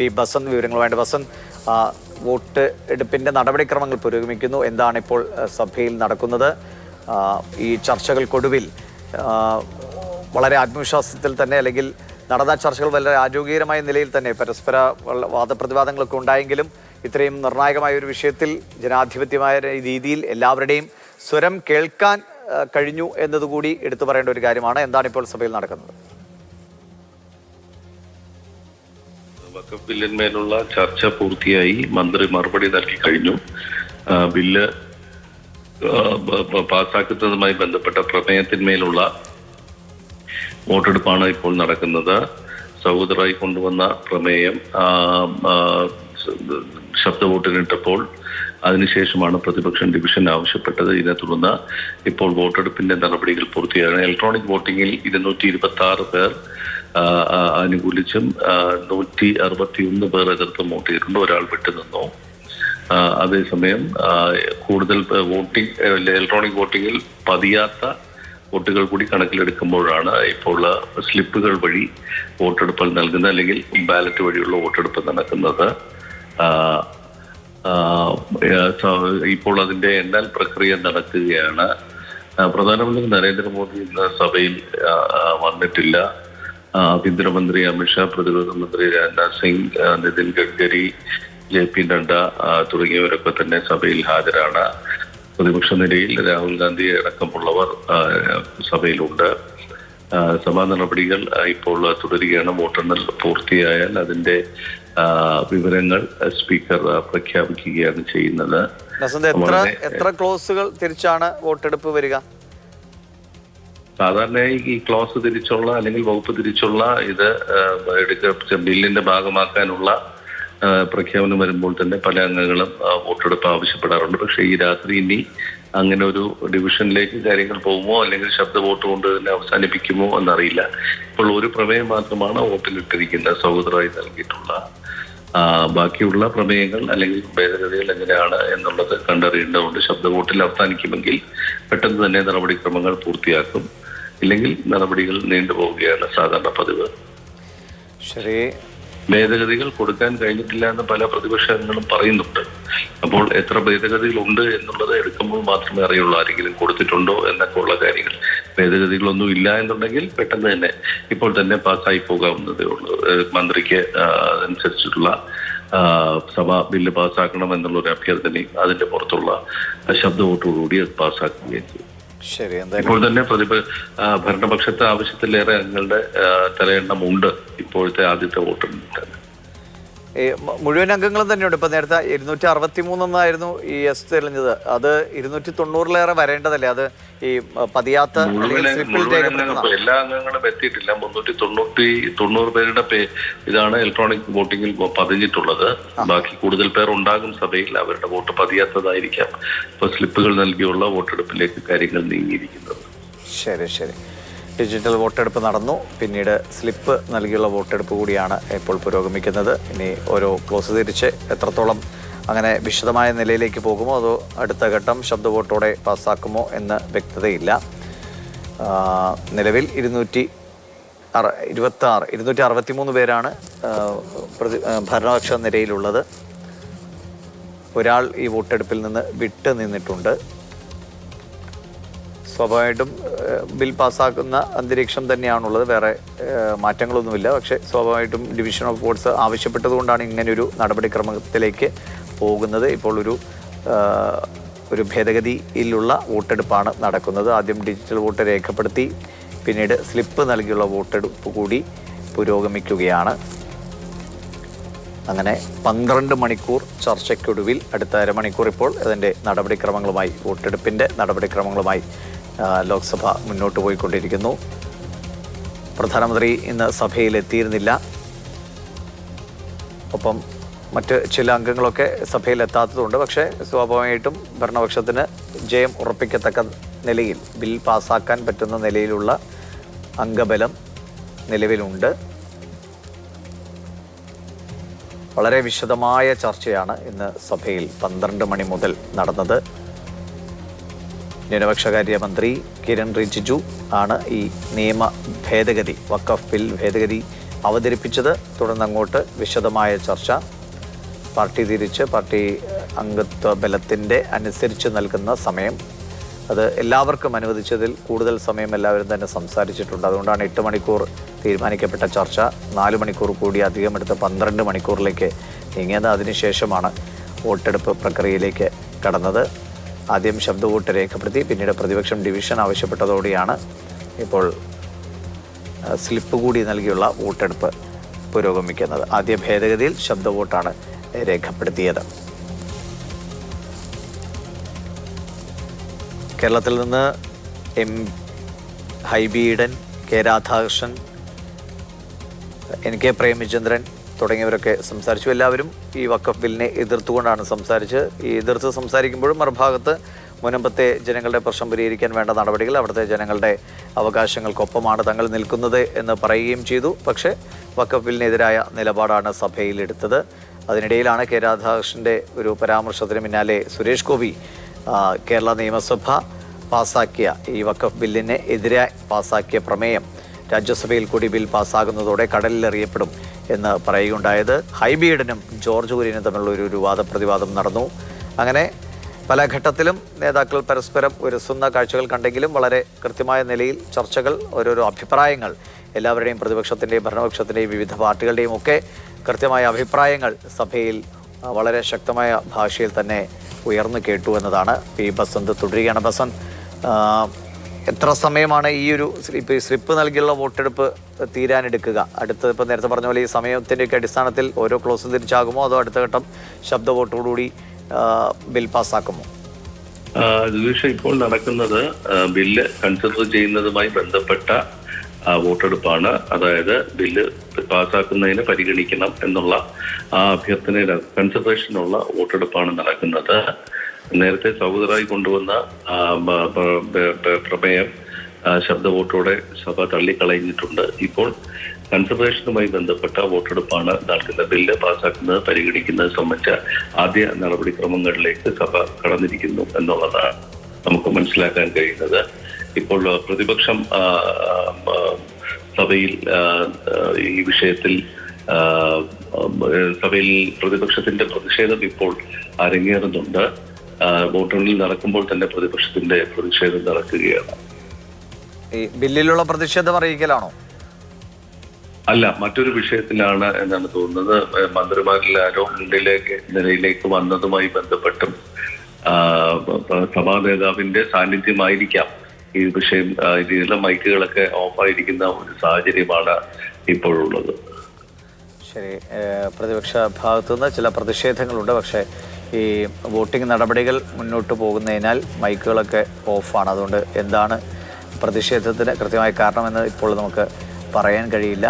P Basanth വിവരങ്ങളുമായിട്ട്. Basanth vote എടുപ്പിന്റെ നടപടിക്രമങ്ങൾ പുരോഗമിക്കുന്നു. എന്താണ് ഇപ്പോൾ സഭയിൽ നടക്കുന്നത്? ഈ ചർച്ചകൾക്കൊടുവിൽ വളരെ ആത്മവിശ്വാസത്തിൽ തന്നെ അല്ലെങ്കിൽ നടന്ന ചർച്ചകൾ വളരെ ആരോഗ്യകരമായ നിലയിൽ തന്നെ പരസ്പര വാദപ്രതിവാദങ്ങളൊക്കെ ഉണ്ടായെങ്കിലും ഇത്രയും നിർണായകമായ ഒരു വിഷയത്തിൽ ജനാധിപത്യമായ രീതിയിൽ എല്ലാവരുടെയും സ്വരം കേൾക്കാൻ കഴിഞ്ഞു എന്നതുകൂടി എടുത്തു പറയേണ്ട ഒരു കാര്യമാണ്. എന്താണ് ഇപ്പോൾ സഭയിൽ നടക്കുന്നത്? ബില്ലിന്മേലുള്ള ചർച്ച പൂർത്തിയായി. മന്ത്രി മറുപടി നൽകി കഴിഞ്ഞു. ബില്ല് പാസ്സാക്കുന്നതുമായി ബന്ധപ്പെട്ട പ്രമേയത്തിന്മേലുള്ള വോട്ടെടുപ്പാണ് ഇപ്പോൾ നടക്കുന്നത്. സഹോദരായി കൊണ്ടുവന്ന പ്രമേയം ശബ്ദ വോട്ടിനിട്ടപ്പോൾ അതിനുശേഷമാണ് പ്രതിപക്ഷം ഡിവിഷൻ ആവശ്യപ്പെട്ടത്. ഇതിനെ തുടർന്ന് ഇപ്പോൾ വോട്ടെടുപ്പിന്റെ നടപടികൾ പൂർത്തിയാണ് ഇലക്ട്രോണിക് വോട്ടിംഗിൽ ഇരുന്നൂറ്റി ഇരുപത്തി ആറ് പേർ അനുകൂലിച്ചും നൂറ്റി അറുപത്തി ഒന്ന് പേർ എതിർത്ത് വോട്ട് ചെയ്തിട്ടുണ്ട് ഒരാൾ വിട്ടുനിന്നു അതേസമയം കൂടുതൽ വോട്ടിംഗ് ഇലക്ട്രോണിക് വോട്ടിങ്ങിൽ പതിയാത്ത വോട്ടുകൾ കൂടി കണക്കിലെടുക്കുമ്പോഴാണ് ഇപ്പോൾ സ്ലിപ്പുകൾ വഴി വോട്ടെടുപ്പ് നൽകുന്നത് അല്ലെങ്കിൽ ബാലറ്റ് വഴിയുള്ള വോട്ടെടുപ്പ് നടക്കുന്നത്. ഇപ്പോൾ അതിന്റെ എണ്ണൽ പ്രക്രിയ നടക്കുകയാണ്. പ്രധാനമന്ത്രി നരേന്ദ്രമോദി ഇന്ന് സഭയിൽ വന്നിട്ടില്ല. ആഭ്യന്തരമന്ത്രി അമിത്ഷാ പ്രതിരോധ മന്ത്രി രാജ്നാഥ് സിംഗ് നിതിൻ ഗഡ്കരി ജെ പി നഡ്ഡ തുടങ്ങിയവരൊക്കെ തന്നെ സഭയിൽ ഹാജരാണ്. പ്രതിപക്ഷ നിരയിൽ രാഹുൽ ഗാന്ധി അടക്കമുള്ളവർ സഭയിലുണ്ട്. സഭാ നടപടികൾ ഇപ്പോൾ തുടരുകയാണ്. വോട്ടെണ്ണൽ പൂർത്തിയായാൽ അതിന്റെ വിവരങ്ങൾ സ്പീക്കർ പ്രഖ്യാപിക്കുകയാണ് ചെയ്യുന്നത്. എത്ര എത്ര ക്ലോസുകൾ തിരിച്ചാണ് വോട്ടെടുപ്പ് വരിക? സാധാരണയായി ഈ ക്ലോസ് തിരിച്ചുള്ള അല്ലെങ്കിൽ വകുപ്പ് തിരിച്ചുള്ള ഇത് എടുക്ക ബില്ലിന്റെ ഭാഗമാക്കാനുള്ള പ്രഖ്യാപനം വരുമ്പോൾ തന്നെ പല അംഗങ്ങളും വോട്ടെടുപ്പ് ആവശ്യപ്പെടാറുണ്ട്. പക്ഷേ ഈ രാത്രി ഇനി അങ്ങനെ ഒരു ഡിവിഷനിലേക്ക് കാര്യങ്ങൾ പോകുമോ? അല്ലെങ്കിൽ ശബ്ദ വോട്ട് കൊണ്ട് തന്നെ അവസാനിപ്പിക്കുമോ എന്നറിയില്ല. ഇപ്പോൾ ഒരു പ്രമേയം മാത്രമാണ് വോട്ടിലിട്ടിരിക്കുന്നത്. സഹോദരമായി നൽകിയിട്ടുള്ള ബാക്കിയുള്ള പ്രമേയങ്ങൾ അല്ലെങ്കിൽ ഭേദഗതികൾ എങ്ങനെയാണ് എന്നുള്ളത് കണ്ടറിയേണ്ടതുണ്ട്. ശബ്ദ വോട്ടിൽ അവസാനിക്കുമെങ്കിൽ പെട്ടെന്ന് തന്നെ നടപടിക്രമങ്ങൾ പൂർത്തിയാക്കും. ഇല്ലെങ്കിൽ നടപടികൾ നീണ്ടുപോവുകയാണ് സാധാരണ പതിവ്. ശരി. ഭേദഗതികൾ കൊടുക്കാൻ കഴിഞ്ഞിട്ടില്ല എന്ന് പല പ്രതിപക്ഷങ്ങളും പറയുന്നുണ്ട്. അപ്പോൾ എത്ര ഭേദഗതികൾ ഉണ്ട് എന്നുള്ളത് എടുക്കുമ്പോൾ മാത്രമേ അറിയുള്ളൂ ആരെങ്കിലും കൊടുത്തിട്ടുണ്ടോ എന്നൊക്കെ ഉള്ള കാര്യങ്ങൾ. ഭേദഗതികളൊന്നും ഇല്ല എന്നുണ്ടെങ്കിൽ പെട്ടെന്ന് തന്നെ ഇപ്പോൾ തന്നെ പാസ്സായി പോകാവുന്നതേ ഉള്ളൂ. മന്ത്രിക്ക് അതനുസരിച്ചിട്ടുള്ള സഭ ബില്ല് പാസ്സാക്കണം എന്നുള്ള ഒരു അഭ്യർത്ഥനയും അതിന്റെ പുറത്തുള്ള ശബ്ദ വോട്ടോടുകൂടി അത് പാസ്സാക്കുകയും ചെയ്യും. ഇപ്പോൾ തന്നെ പ്രതിപ ഭരണപക്ഷത്തെ ആവശ്യത്തിലേറെ അംഗങ്ങളുടെ തലയെണ്ണമുണ്ട് തലയെണ്ണം ഇപ്പോഴത്തെ ആദ്യത്തെ വോട്ടിൽ തന്നെ. മുഴുവൻ അംഗങ്ങളും തന്നെയുണ്ട്. ഇപ്പം നേരത്തെ ഇരുന്നൂറ്റി അറുപത്തി മൂന്നെന്നായിരുന്നു ഈ എസ് തെളിഞ്ഞത് അത് ഇരുന്നൂറ്റി തൊണ്ണൂറിലേറെ വരേണ്ടതല്ലേ? അത് ഈ പതിയാത്ത എല്ലാ അംഗങ്ങളും എത്തിയിട്ടില്ല. മുന്നൂറ്റി തൊണ്ണൂറ്റി തൊണ്ണൂറ് പേരുടെ പേ ഇതാണ് ഇലക്ട്രോണിക് വോട്ടിംഗിൽ പതിഞ്ഞിട്ടുള്ളത്. ബാക്കി കൂടുതൽ പേർ ഉണ്ടാകും സഭയിൽ. അവരുടെ വോട്ട് പതിയാത്തതായിരിക്കാം. ഇപ്പൊ സ്ലിപ്പുകൾ നൽകിയുള്ള വോട്ടെടുപ്പിലേക്ക് കാര്യങ്ങൾ നീങ്ങിയിരിക്കുന്നത്. ശരി ശരി. ഡിജിറ്റൽ വോട്ടെടുപ്പ് നടന്നു. പിന്നീട് സ്ലിപ്പ് നൽകിയുള്ള വോട്ടെടുപ്പ് കൂടിയാണ് ഇപ്പോൾ പുരോഗമിക്കുന്നത്. ഇനി ഓരോ ക്ലോസ് തിരിച്ച് എത്രത്തോളം അങ്ങനെ വിശദമായ നിലയിലേക്ക് പോകുമോ അതോ അടുത്ത ഘട്ടം ശബ്ദ വോട്ടോടെ പാസ്സാക്കുമോ എന്ന് വ്യക്തതയില്ല. നിലവിൽ ഇരുന്നൂറ്റി അറ ഇരുപത്തി ആറ് ഇരുന്നൂറ്റി അറുപത്തി മൂന്ന് പേരാണ് പ്രതി ഭരണപക്ഷ നിരയിലുള്ളത്. ഒരാൾ ഈ വോട്ടെടുപ്പിൽ നിന്ന് വിട്ട് നിന്നിട്ടുണ്ട് സ്വാഭാവികമായിട്ടും ബിൽ പാസ്സാക്കുന്ന അന്തരീക്ഷം തന്നെയാണുള്ളത്. വേറെ മാറ്റങ്ങളൊന്നുമില്ല. പക്ഷേ സ്വാഭാവികമായിട്ടും ഡിവിഷൻ ഓഫ് വോട്ട്സ് ആവശ്യപ്പെട്ടതുകൊണ്ടാണ് ഇങ്ങനൊരു നടപടിക്രമത്തിലേക്ക് പോകുന്നത്. ഇപ്പോൾ ഒരു ഒരു ഭേദഗതിയിലുള്ള വോട്ടെടുപ്പാണ് നടക്കുന്നത്. ആദ്യം ഡിജിറ്റൽ വോട്ട് രേഖപ്പെടുത്തി പിന്നീട് സ്ലിപ്പ് നൽകിയുള്ള വോട്ടെടുപ്പ് കൂടി പുരോഗമിക്കുകയാണ്. അങ്ങനെ പന്ത്രണ്ട് മണിക്കൂർ ചർച്ചയ്ക്കൊടുവിൽ അടുത്ത അരമണിക്കൂർ ഇപ്പോൾ അതിന്റെ നടപടിക്രമങ്ങളുമായി വോട്ടെടുപ്പിന്റെ നടപടിക്രമങ്ങളുമായി ലോക്സഭ മുന്നോട്ട് പോയിക്കൊണ്ടിരിക്കുന്നു. പ്രധാനമന്ത്രി ഇന്ന് സഭയിൽ എത്തിയിരുന്നില്ല ഒപ്പം മറ്റ് ചില അംഗങ്ങളൊക്കെ സഭയിൽ എത്താത്തതുകൊണ്ട് പക്ഷേ സ്വാഭാവികമായിട്ടും ഭരണപക്ഷത്തിന് ജയം ഉറപ്പിക്കത്തക്ക നിലയിൽ ബിൽ പാസ്സാക്കാൻ പറ്റുന്ന നിലയിലുള്ള അംഗബലം നിലവിലുണ്ട്. വളരെ വിശദമായ ചർച്ചയാണ് ഇന്ന് സഭയിൽ പന്ത്രണ്ട് മണി മുതൽ നടന്നത്. ന്യൂനപക്ഷകാര്യ മന്ത്രി കിരൺ റിജിജു ആണ് ഈ നിയമ ഭേദഗതി വക്കഫ് ബിൽ ഭേദഗതി അവതരിപ്പിച്ചത്. തുടർന്ന് അങ്ങോട്ട് വിശദമായ ചർച്ച. പാർട്ടി തിരിച്ച് പാർട്ടി അംഗത്വ ബലത്തിന്റെ അനുസരിച്ച് നൽകുന്ന സമയം. അത് എല്ലാവർക്കും അനുവദിച്ചതിൽ കൂടുതൽ സമയം എല്ലാവരും തന്നെ സംസാരിച്ചിട്ടുണ്ട്. അതുകൊണ്ടാണ് എട്ട് മണിക്കൂർ തീരുമാനിക്കപ്പെട്ട ചർച്ച. നാല് മണിക്കൂർ കൂടി അധികം എടുത്ത് പന്ത്രണ്ട് മണിക്കൂറിലേക്ക് നീങ്ങിയത്. അതിനുശേഷമാണ് വോട്ടെടുപ്പ് പ്രക്രിയയിലേക്ക് കടന്നത്. ആദ്യം ശബ്ദവോട്ട് രേഖപ്പെടുത്തി പിന്നീട് പ്രതിപക്ഷം ഡിവിഷൻ ആവശ്യപ്പെട്ടതോടെയാണ് ഇപ്പോൾ സ്ലിപ്പ് കൂടി നൽകിയുള്ള വോട്ടെടുപ്പ് പുരോഗമിക്കുന്നത്. ആദ്യ ഭേദഗതിയിൽ ശബ്ദ വോട്ടാണ് രേഖപ്പെടുത്തിയത്. കേരളത്തിൽ നിന്ന് M Hibi Eden K Radhakrishnan N K Premachandran തുടങ്ങിയവരൊക്കെ സംസാരിച്ചു. എല്ലാവരും ഈ വക്കഫ് ബില്ലിനെ എതിർത്തുകൊണ്ടാണ് സംസാരിച്ച് ഈ എതിർത്ത് സംസാരിക്കുമ്പോഴും മറുഭാഗത്ത് മുനമ്പത്തെ ജനങ്ങളുടെ പ്രശ്നം പരിഹരിക്കാൻ വേണ്ട നടപടികൾ അവിടുത്തെ ജനങ്ങളുടെ അവകാശങ്ങൾക്കൊപ്പമാണ് തങ്ങൾ നിൽക്കുന്നത് എന്ന് പറയുകയും ചെയ്തു. പക്ഷേ വക്കഫ് ബില്ലിനെതിരായ നിലപാടാണ് സഭയിൽ എടുത്തത് അതിനിടയിലാണ് കെ രാധാകൃഷ്ണന്റെ ഒരു പരാമർശത്തിന് പിന്നാലെ സുരേഷ് ഗോപി കേരള നിയമസഭ പാസാക്കിയ ഈ വക്കഫ് ബില്ലിന് എതിരെ പാസാക്കിയ പ്രമേയം രാജ്യസഭയിൽ കൂടി ബിൽ പാസ്സാകുന്നതോടെ കടലിലെറിയപ്പെടും. എന്ന് പറയുകയുണ്ടായത്. ഹൈബീഡനും ജോർജ് കുര്യനും തമ്മിലുള്ള ഒരു വാദപ്രതിവാദം നടന്നു. അങ്ങനെ പല ഘട്ടത്തിലും നേതാക്കൾ പരസ്പരം ഉരസുന്ന കാഴ്ചകൾ കണ്ടെങ്കിലും വളരെ കൃത്യമായ നിലയിൽ ചർച്ചകൾ ഓരോരോ അഭിപ്രായങ്ങൾ എല്ലാവരുടെയും പ്രതിപക്ഷത്തിന്റെയും ഭരണപക്ഷത്തിന്റെയും വിവിധ പാർട്ടികളുടെയും ഒക്കെ കൃത്യമായ അഭിപ്രായങ്ങൾ സഭയിൽ വളരെ ശക്തമായ ഭാഷയിൽ തന്നെ ഉയർന്നു കേട്ടു എന്നതാണ്. പി ബസന്ത് തുടരുകയാണ്. ബസന്ത് എത്ര സമയമാണ് ഈ ഒരു സ്ലിപ്പ് സ്ലിപ്പ് നൽകിയുള്ള വോട്ടെടുപ്പ് തീരാനെടുക്കുക? അടുത്ത ഇപ്പം നേരത്തെ പറഞ്ഞ പോലെ ഈ സമയത്തിന്റെയൊക്കെ അടിസ്ഥാനത്തിൽ ഓരോ ക്ലോസ് തിരിച്ചാകുമോ? അതോ അടുത്ത ഘട്ടം ശബ്ദ വോട്ടോടുകൂടി ബിൽ പാസ്സാക്കുമോ? ആ, ദിവിഷ ഇപ്പോൾ നടക്കുന്നത് ബില്ല് കൺസിഡർ ചെയ്യുന്നതുമായി ബന്ധപ്പെട്ട വോട്ടെടുപ്പാണ്. അതായത് ബില്ല് പാസ്സാക്കുന്നതിന് പരിഗണിക്കണം എന്നുള്ള ആ അഭ്യർത്ഥനയുടെ കൺസിഡറേഷനുള്ള വോട്ടെടുപ്പാണ് നടക്കുന്നത്. നേരത്തെ സഹോദരായി കൊണ്ടുവന്ന പ്രമേയം ശബ്ദ വോട്ടോടെ സഭ തള്ളിക്കളഞ്ഞിട്ടുണ്ട്. ഇപ്പോൾ കൺസർവേഷനുമായി ബന്ധപ്പെട്ട വോട്ടെടുപ്പാണ് നടക്കുന്ന ബില്ല് പാസ്സാക്കുന്നത് പരിഗണിക്കുന്നത് സംബന്ധിച്ച ആദ്യ നടപടിക്രമങ്ങളിലേക്ക് സഭ കടന്നിരിക്കുന്നു എന്നുള്ളതാണ് നമുക്ക് മനസ്സിലാക്കാൻ കഴിയുന്നത്. ഇപ്പോൾ പ്രതിപക്ഷം സഭയിൽ ഈ വിഷയത്തിൽ സഭയിൽ പ്രതിപക്ഷത്തിന്റെ പ്രതിഷേധം ഇപ്പോൾ അരങ്ങേറുന്നുണ്ട്. വോട്ടെണ്ണൽ നടക്കുമ്പോൾ തന്നെ പ്രതിപക്ഷത്തിന്റെ പ്രതിഷേധം നടക്കുകയാണ്. ഈ ബില്ലിലുള്ള പ്രതിഷേധം അറിയിക്കലാണോ? അല്ല മറ്റൊരു വിഷയത്തിലാണ് എന്നാണ് തോന്നുന്നത്. മന്ത്രിമാരിൽ ആരോ മുന്നിലേക്ക് നിലയിലേക്ക് വന്നതുമായി ബന്ധപ്പെട്ടും സഭാ നേതാവിന്റെ സാന്നിധ്യമായിരിക്കാം ഈ വിഷയം ഇതിലുള്ള ഇതിലെ മൈക്കുകളൊക്കെ ഓഫായിരിക്കുന്ന ഒരു സാഹചര്യമാണ് ഇപ്പോഴുള്ളത്. ശരി പ്രതിപക്ഷ ഭാഗത്തുനിന്ന് ചില പ്രതിഷേധങ്ങളുണ്ട്. പക്ഷേ ഈ വോട്ടിംഗ് നടപടികൾ മുന്നോട്ട് പോകുന്നതിനാൽ മൈക്കുകളൊക്കെ ഓഫാണ്. അതുകൊണ്ട് എന്താണ് പ്രതിഷേധത്തിന് കൃത്യമായ കാരണമെന്ന് ഇപ്പോൾ നമുക്ക് പറയാൻ കഴിയില്ല.